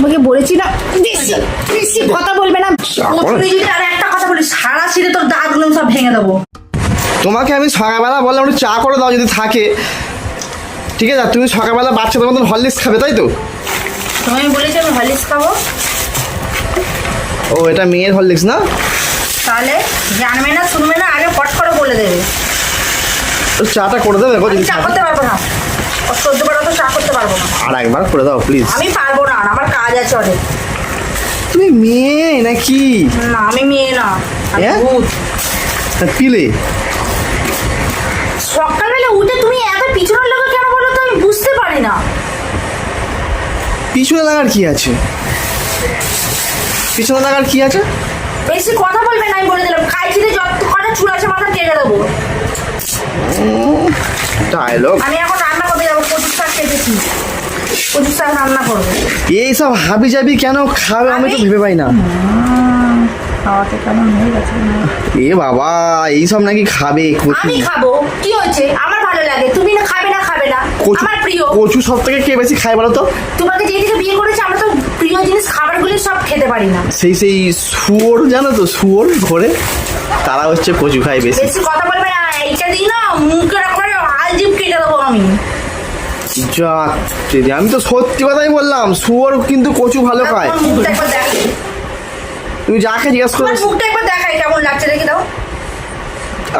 তোমাকে বলেছি না? বেশি বেশি কথা বলবে না? তুই যদি আর একটা কথা বলিস সারা সিরে তোর দাঁতগুলো সব ভেঙে দেবো। তোমাকে আমি সকালবেলা বললাম একটু চা করে দাও যদি থাকে। ঠিক আছে তুমি সকালবেলা বাচ্চাদের মতন হরলিক্স খাবে তাই তো? তুমি বলেছি আমি হলিক্স খাব। ও এটা মেয়ের হরলিক্স না? তাহলে জানবে না শুনবে না আগে পট করে বলে দেবে। চাটা করে দেবে চা করতে পারব না। সহ্য করা তো চা করতে পারব না। আর একবার করে দাও প্লিজ আমি পারব না আমার কাজ আছে অনেক। তুমি মেয়ে নাকি? না আমি মেয়ে না আমি হ্যাঁ? ভূত। পিলে সকালবেলা উঠে তুমি এত পিছনের লোকে কেন বলো তো আমি বুঝতে পারি না। পিছনে লাগার কি আছে? পিছনে লাগার কি আছে? বেশি কথা বলবে না আমি বলে দিলাম। খাইছিতে যত কটা চুল আছে মাথা কেটে দেবো। ডায়লগ আমি এখন শাক রান্না করব। এইসব হাবি জাবি কেন খাবে আমি তো ভেবে পাই না। খাওয়াতে কেমন হয়ে গেছে এ বাবা এইসব নাকি খাবে আমি খাব কি হয়েছে? আমার ভালো লাগে তুমি না খাবে না খাবে না। কচু আমার প্রিয়। কচু সব থেকে কে বেশি খায় বলো তো? তোমাকে যেই দিকে বিয়ে করেছে আমরা তো প্রিয় জিনিস খাবারগুলি সব খেতে পারি না। সেই সেই শুয়োর জানো তো শুয়োর ঘরে তারা হচ্ছে কচু খায় বেশি। বেশি কথা বলবে না এইটা দিই না মুখের করে আলজিপ কেটে দেবো আমি। যা দিদি, আমি তো সত্যি কথাই বললাম শুয়োর কিন্তু কচু ভালো খায়। তুমি যাকে জিজ্ঞাসা করো মুখটা একবার দেখাই কেমন লাগছে দেখি দাও।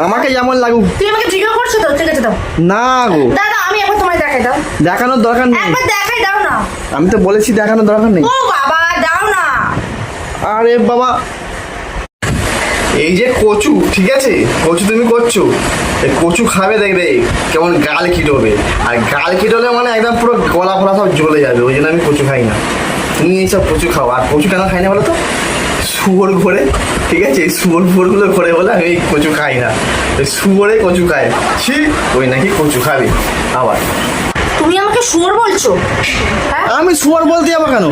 আমাকে যেমন লাগুক। তুমি আমাকে ভিডিও করছ তো? ঠিক আছে দাও। না গো। দাদা আমি একবার তোমায় দেখাই দাও। দেখানোর দরকার নেই। একবার দেখাই দাও না। আমি তো বলেছি দেখানোর দরকার নেই। ও বাবা দাও না। আরে বাবা এই যে কচু, ঠিক আছে? কচু তুমি করছ। এই কচু খাবে দেখবে কেমন গাল কিটোবে আর গাল কিটোলে মানে একদম পুরো গলা ফলা সব জ্বলে যাবে, ওই জন্য আমি কচু খাই না। তুমি এইসব কচু খাও। আর কচু কেন খাই না বলো তো শুয়োর ঘরে, ঠিক আছে? শুয়োর ফুয়োরগুলো ঘরে বলে আমি কচু খাই না। শুয়োরে কচু খায়। ছি, ওই নাকি কচু খাবে। আবার। তুমি আমাকে শুয়োর বলছো? হ্যাঁ? আমি শুয়োর বলতে যাব কেন?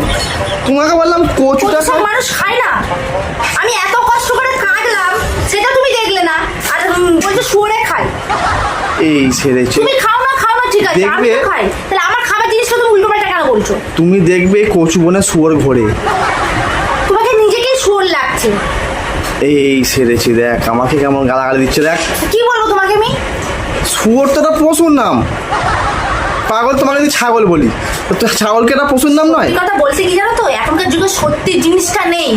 তোমাকে বললাম কচুটা সব মানুষ খায় না। আমি এত কষ্ট করে কাটলাম সেটা তুমি দেখলে না। আর বলছো শুয়োরে খাই এই সেরেছে তুমি খাও না খাও না ঠিক আছে আমি তো খাই। তাহলে আমার খাবার জিনিসটা তুমি উল্টো পাল্টা কেন বলছো? তুমি দেখবে কচু বনে শুয়োর ঘরে। তোমাকে নিজেকেই শুয়োর লাগছে। এই সেরেছি দেখ আমাকে কেমন গালাগালি দিচ্ছে দেখ। কি বলব তোমাকে আমি? শুয়োর তো একটা পশুর নাম। পাগল তোমাকে যদি ছাগল বলি তো ছাগলকে একটা পশুর নাম নয়? কথা বলছে কি জানো তো? এখনকার যুগে সত্যি জিনিসটা নেই।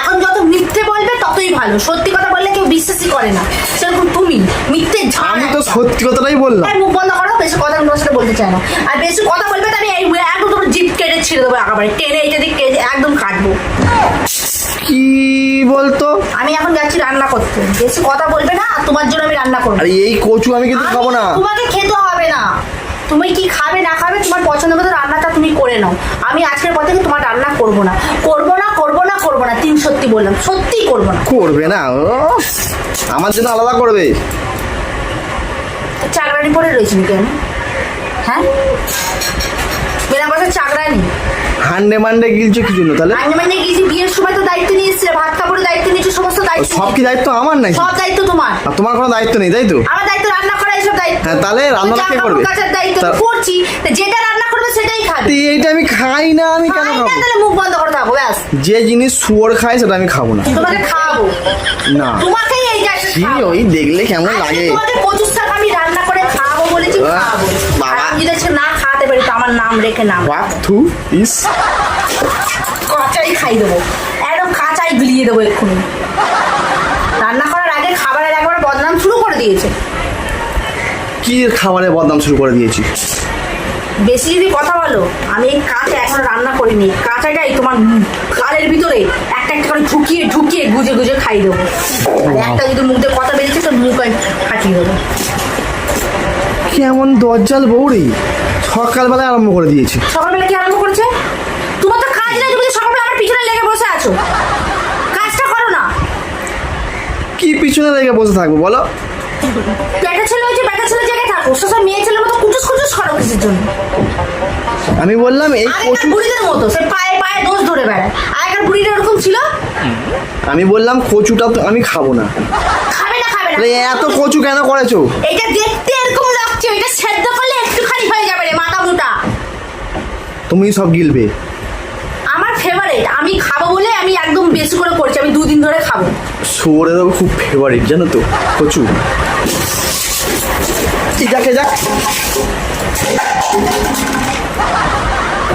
এখন যত মিথ্যে বলবে ততই ভালো। সত্যি কথা বললে কেউ বিশ্বাসই করে না। সেরকম তুমি মিথ্যে আমি তো সত্যি কথাটাই বললাম। মুখ বন্ধ করো বেশি কথা আমি তোমার সাথে বলতে চাই না। আর বেশি কথা বলবে আমি এই একদম তোমার জিপ কেটে ছিঁড়ে দেবো একেবারে। টেনে এইটা দিয়ে কেটে একদম কাটবো। কি বলতো? আমি এখন যাচ্ছি রান্না করতে। বেশি কথা বলবে না তোমার জন্য আমি রান্না করব। আরে এই কচু আমি কিন্তু খাব না। তোমাকে খেতে হবে না। তুমি কি খাবে না খাবে তোমার পছন্দ মতো রান্নাটা তুমি করে নাও। আমি আজকের পর থেকে তোমার রান্না করব না। করব না করব না করব না তিন সত্যি বললাম সত্যি করব না। করবে না আমার জন্য আলাদা করবে। চাকরানি পরে রয়েছেন কেন হ্যাঁ? বিনা পয়সা চাকরানি হান্ডে মান্ডে গিলছে কি জন্য তাহলে? আইনে মানে গিয়েছি বিয়ের সময় তো দায়িত্ব নিয়ে এসেছিলে ভাত কাপড়ের দায়িত্ব নিয়েছো সমস্ত দায়িত্ব। সব কি দায়িত্ব আমার নাকি? সব দায়িত্ব তোমার। আর তোমার কোনো দায়িত্ব নেই তাই তো? আমার দায়িত্ব রান্না করা এসব দায়িত্ব। হ্যাঁ, তাহলে রান্নাটা কে করবে? কাচার দায়িত্ব করছি যেটা রান্না করবে সেটাই খাবে। এইটা আমি খাই না আমি কেন খাব? তাহলে মুখ বন্ধ করে থাকো ব্যাস। যে জিনিস শুয়োর খায় সেটা আমি খাব না। তোমাকে খাওয়াবো না। তোমাকেই এই কি ওই দেখলে কেমন লাগে। তোমাকে কচুর শাক রেখে নাম হোয়াট থু ইস কাঁচাই খাই দেবো। একদম কাঁচাই গলিয়ে দেবো এক্ষুনি। রান্না করার আগে খাবারের একবার বদনাম শুরু করে দিয়েছে। কি খাবারের বদনাম শুরু করে দিয়েছি? বেশি যদি কথা বলো আমি এই কাঁচা এখনও রান্না করিনি। কাঁচাটাই তোমার খালের ভিতরে একটা একটা করে ঢুকিয়ে ঢুকিয়ে গুজে গুজে খাই দেবো। একটা যদি মুখ দিয়ে কথা বেরিয়েছে তো মুখ আমি ফাটিয়ে দেবো। কেমন দজ্জাল বৌরি সকালবেলায় আরম্ভ করে দিয়েছি। সকালবেলা কি আরম্ভ করেছে? তোমার তো কাজ নেই তুমি তো সকালবেলা আমার পিছনে লেগে বসে আছো। কাজটা করো না। কি পিছনে লেগে বসে থাকব বলো? ব্যাটা ছেলে হয়েছে ব্যাটা ছেলে জায়গায় থাকো সব মেয়ে ছেলের মতো কুচুস কুচুস করো কিসের জন্য? আমি বললাম এই কচু বুড়িদের মতো সে পায়ে পায়ে দোষ ধরে বেড়ায়। আগেকার বুড়িটা ওরকম ছিল? আমি বললাম কচুটা তো আমি খাব না। খাবে না খাবে না। এত কচু কেন করেছ? এটা দেখতে লাগছে এটা সেদ্ধ করলে একটুখানি হয়ে যাবে রে মাথা মোটা তুমি সব গিলবে। আমার ফেভারিট আমি খাব বলে আমি একদম বেশি করে করছি আমি দুদিন ধরে খাব। শুয়োরেরও খুব ফেভারিট জানো তো? কচু। যাকে যাক।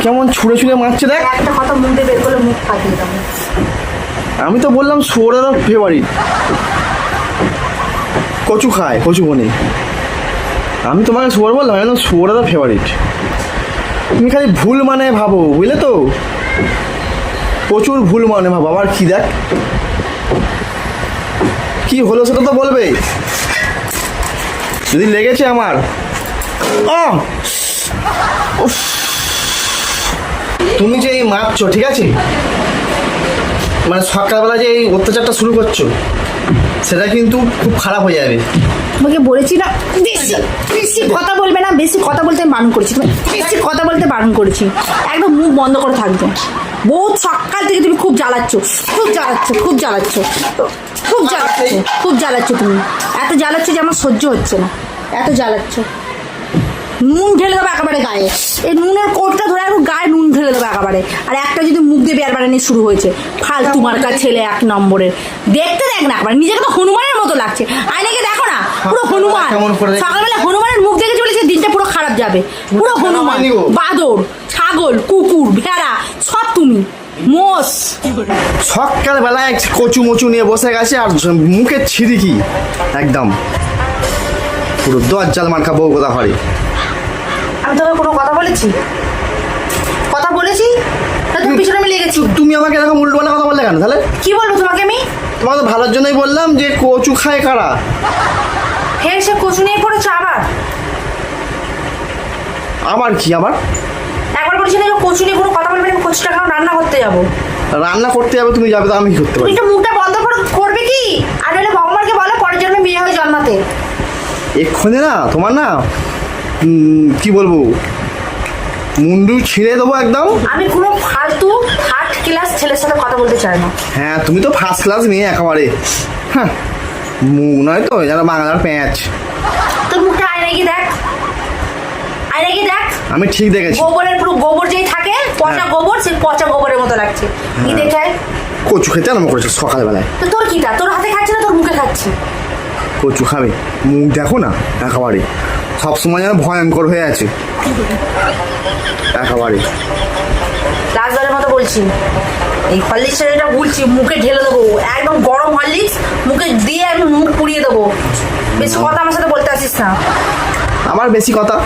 কেমন ছুঁড়ে ছুঁড়ে মারছে দেখ। একটা কথা মুখ দিয়ে বের করলে মুখ ফাটিয়ে দেবো আমি তো বললাম শুয়োরেরও ফেভারিট কচু খায় কচু বনে। আমি তোমাকে শুয়োর বললাম আমি বললাম শুয়োরেরও ফেভারিট তুমি খালি ভুল মানে ভাবো, বুঝলে তো? প্রচুর ভুল মানে ভাবো, আবার কি দেখ? কি হলো সেটা তো বলবে? যদি লেগেছে আমার! তুমি যে এই মারছো, ঠিক আছে? মানে সকালবেলা যে এই অত্যাচারটা শুরু করছ, সেটা কিন্তু খুব খারাপ হয়ে যাবে। তোমাকে বলেছি না, বেশি বেশি কথা বলবে না, বেশি কথা বলতে বারণ করেছি। বেশি কথা বলতে বারণ করেছি। একদম মুখ বন্ধ করে থাকবে। বহুত সকাল থেকে তুমি খুব জ্বালাচ্ছ খুব জ্বালাচ্ছ খুব জ্বালাচ্ছ খুব জ্বালাচ্ছ খুব জ্বালাচ্ছ তুমি। এত জ্বালাচ্ছ যে আমার সহ্য হচ্ছে না। এত জ্বালাচ্ছ। নুন ঢেলে দেবো একেবারে গায়ে। এই নুনের কোটটা ধরে একটু গায়ে নুন ঢেলে দেবো একেবারে। আর একটা যদি মুখ দিয়ে বের বাড়ানি শুরু হয়েছে ফালতু মার্কা ছেলে এক নম্বরের। দেখতে দেখ না একবার নিজেকে তো হনুমানের মতো লাগছে। আয়নাকে দেখো না পুরো হনুমান। সকালবেলা হনুমানের মুখ দেখে চলেছে দিনটা পুরো খারাপ যাবে। পুরো হনুমান বাদর ছাগল কুকুর ভেড়া সব তুমি। মোষ। এক কচু মচু নিয়ে বসে গেছে আর মুখে ছিরিকি একদম। পুরো দজ্জাল মার্কা বউ কথা হয় আমি তোকে কোনো কথা বলেছি? কথা বলেছি? না তুমি পিছনে আমি লেগেছি। তুমি আমাকে এরকম উল্টো পাল্টা কথা বললে কেন? তাহলে কি বলব তোমাকে আমি? তোমার তো ভালোর জন্যই বললাম যে কচু খায় কারা? হ্যাঁ সে কচু নিয়ে পড়েছে আবার। আবার কি আবার? একবার বলেছি না কচু নিয়ে কোনো কথা বলবে না কচুটা কেন রান্না করতে যাব। রান্না করতে যাবে তুমি যাবে তো আমি করতে তুমি পারি একটু মুখটা বন্ধ করে করবে কি? আর নাহলে ভগবানকে বলো পরের জন্মে মেয়ে হয়ে জন্মাতে। এক্ষণে না তোমার না কি বলব? মুন্ডু ছিঁড়ে দেবো একদম। আমি কোনো ফালতু থার্ড ক্লাস ছেলের সাথে কথা বলতে চাই না। হ্যাঁ তুমি তো ফার্স্ট ক্লাস মেয়ে একেবারে। হ্যাঁ মুখ নয় তো যেন বাংলার প্যাঁচ। তোর মুখটা আয়নায় গিয়ে দেখ। আয়নায় গিয়ে দেখ। আমি ঠিক দেখেছি। গোবরের পুরো গোবর যেই থাকে পচা হ্যাঁ। গোবর সেই পচা গোবরের মতো লাগছে। কি দেখে কচু খেতে আরম্ভ করেছে সকালবেলায়। তো তোর কিটা? তোর হাতে খাচ্ছে না তোর মুখে খাচ্ছি? কচু খাবে। মুখ দেখো না একেবারে। সবসময় যেন ভয়ঙ্কর হয়ে আছে। একেবারে। লাস্টবারের মতো বলছি। এই হরলিক্সের এটা বলছি মুখে ঢেলে দেবো। একদম গরম হরলিক্স মুখে দিয়ে আমি মুখ পুড়িয়ে দেবো। বেশি কথা আমার সাথে বলতে আসিস না। আমার বেশি কথা।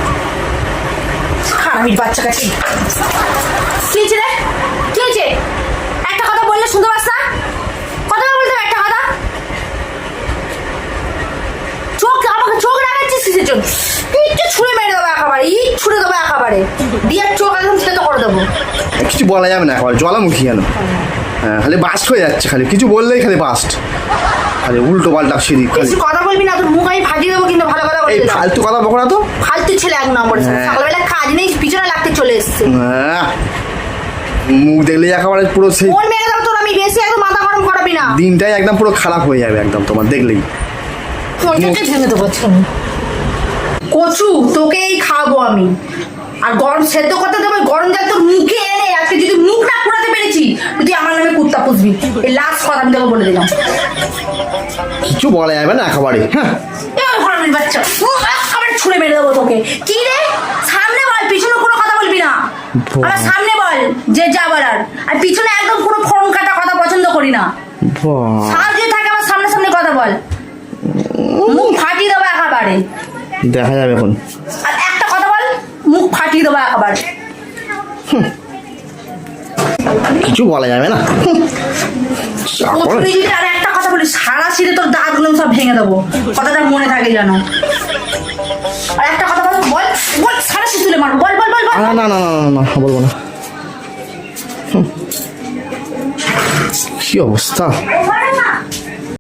আমি বাচ্চা কাছে কি হয়েছে রে? কি হয়েছে একটা কথা বললে শুনতে পাস না কথা বলতে হবে একটা কথা চোখ আমাকে চোখ রাখাচ্ছিস কিসের ছুঁড়ে মেরে দেবো একেবারে ইট ছুঁড়ে দেবো একেবারে। দিয়ে চোখ একদম থেতো করে দেবো। কিছু বলা যাবে না একেবারে জ্বালামুখী যেন হ্যাঁ খালি বাস্ট হয়ে যাচ্ছে খালি কিছু বললেই খালি বাস্ট খালি উল্টো পাল্টা সিঁড়ি খালি। কথা বলবি না তোর মুখ আমি ফাটিয়ে দেবো কিন্তু ভালো কথা এই ফালতু কথা বকো না তো। ফালতু ছেলে এক নম্বর। হ্যাঁ। সকালবেলা কাজ নেই পিছনে লাগতে চলে এসছে। আহ, মুখ দেখলেই একেবারে পুরো সেই মন মেরে দেবো তোর আমি বেশি একদম মাথা গরম করাবি না। দিনটাই একদম পুরো খারাপ হয়ে যাবে একদম তোমার দেখলেই। ফোনটাকে ভেঙে দেবো। কচু তোকেই খাব আমি। আর গরম সেদ্ধ করতে দেবো গরম জল তোর মুখে এনে আজকে যদি মুখ না পুরাতে পেরেছি তুই আমার নামে কুত্তা পুষবি। এই লাস্ট কথা আমি তোকে বলে দিলাম। কিছু বলা যাবে না একেবারে হ্যাঁ। বাচ্চা আবার ছুঁড়ে মেরে দেবো তোকে। কি রে? সামনে বল পিছনে কোনো কথা বলবি না। আমার সামনে বল যে যা বলার। আর পিছনে একদম পুরো ফোন কাটা কথা পছন্দ করি না। সামনে থাকে আমার সামনে সামনে কথা বল। মুখ ফাটিয়ে দেবো একেবারে। দেখা যাবে এখন। আর একটা কথা বল মুখ ফাটিয়ে দেবো একেবারে কিছু বলা যাবে না। আর একটা কথা বলি সারা সিরে তোর দাঁতগুলো সব ভেঙে দেবো। কথাটা মনে থাকে যেন। আর একটা কথা বল বল সারা সিরে মারবো। বল বল বল না না না না না বলব না। কি অবস্থা?